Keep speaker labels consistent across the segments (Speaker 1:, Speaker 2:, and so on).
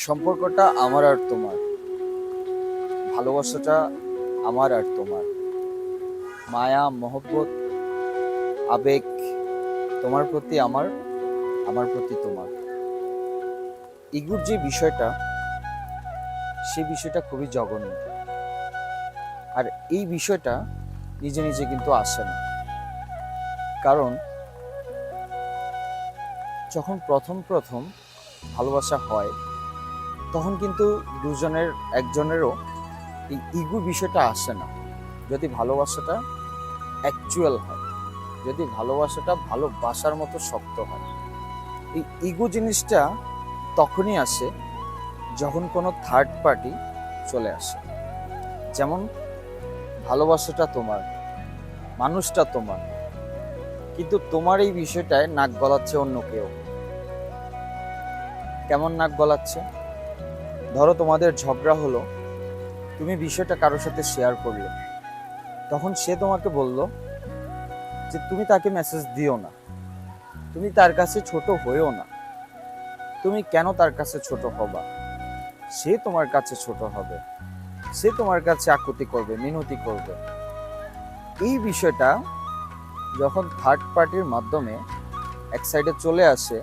Speaker 1: সম্পর্কটা আমার আর তোমার। ভালোবাসাটা আমার আর তোমার। মায়া, মহব্বত, আবেগ তোমার প্রতি আমার আমার প্রতি তোমার। ইগুর যে বিষয়টা, সে বিষয়টা খুবই জঘন্য। আর এই বিষয়টা নিজে নিজে কিন্তু আসে না। কারণ, যখন প্রথম প্রথম ভালোবাসা হয় তখন কিন্তু দুজনের, একজনেরও এই ইগু বিষয়টা আসে না। যদি ভালোবাসাটা অ্যাকচুয়াল হয়, যদি ভালোবাসাটা ভালোবাসার মতো শক্ত হয়। এই ইগো জিনিসটা তখনই আসে যখন কোনো থার্ড পার্টি চলে আসে। যেমন, ভালোবাসাটা তোমার, মানুষটা তোমার, কিন্তু তোমার এই বিষয়টায় নাক গলাচ্ছে অন্য কেউ। কেমন নাক গলাচ্ছে? ধরো তোমাদের ঝগড়া হলো, তুমি বিষয়টা কারোর সাথে শেয়ার করলে। তখন সে তোমাকে বলল যে, তুমি তাকে মেসেজ দিও না। তুমি তার কাছে ছোট হয়েও না। তুমি কেন তার কাছে ছোট হবা? সে তোমার কাছে ছোট হবে। সে তোমার কাছে আকুতি করবে, মিনতি করবে। এই বিষয়টা যখন থার্ড পার্টির মাধ্যমে এক সাইডে চলে আসে,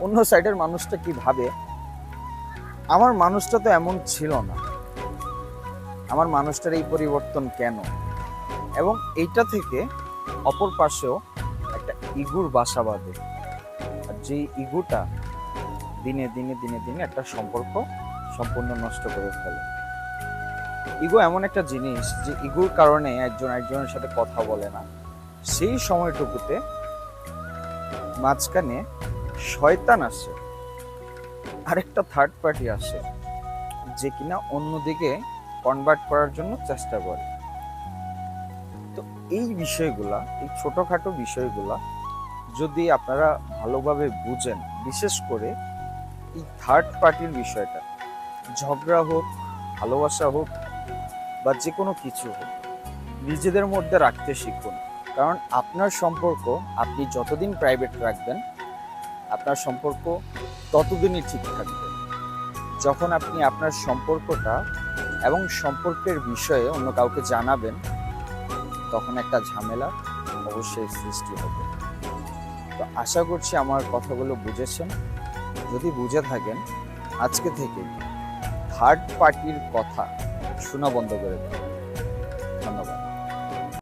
Speaker 1: অন্য সাইডের মানুষটা কি ভাবে? আমার মানুষটা তো এমন ছিল না। আমার মানুষটার এই পরিবর্তন কেন? এবং এইটা থেকে অপর পাশেও একটা ইগুর বাসা বাঁধে। আর যে ইগুটা দিনে দিনে দিনে দিনে একটা সম্পর্ক সম্পূর্ণ নষ্ট করে ফেলে। ইগো এমন একটা জিনিস যে ইগুর কারণে একজন একজনের সাথে কথা বলে না। সেই সময়টুকুতে মাঝখানে শয়তান আসে। আরেকটা থার্ড পার্টি আসে যে কিনা অন্যদিকে কনভার্ট করার জন্য চেষ্টা করে। তো এই বিষয়গুলা, এই ছোটখাটো বিষয়গুলা যদি আপনারা ভালোভাবে বুঝেন, বিশেষ করে এই থার্ড পার্টির বিষয়টা, ঝগড়া হোক, ভালোবাসা হোক, বা যে কোনো কিছু হোক, নিজেদের মধ্যে রাখতে শিখুন। কারণ আপনার সম্পর্ক আপনি যতদিন প্রাইভেট রাখবেন আপনার সম্পর্ক ততদিনই ঠিক থাকবে। যখন আপনি আপনার সম্পর্কটা এবং সম্পর্কের বিষয়ে অন্য কাউকে জানাবেন, তখন একটা ঝামেলা অবশ্যই সৃষ্টি হবে। তো আশা করছি আমার কথাগুলো বুঝেছেন। যদি বুঝে থাকেন, আজকে থেকে থার্ড পার্টির কথা শোনা বন্ধ করে দেন।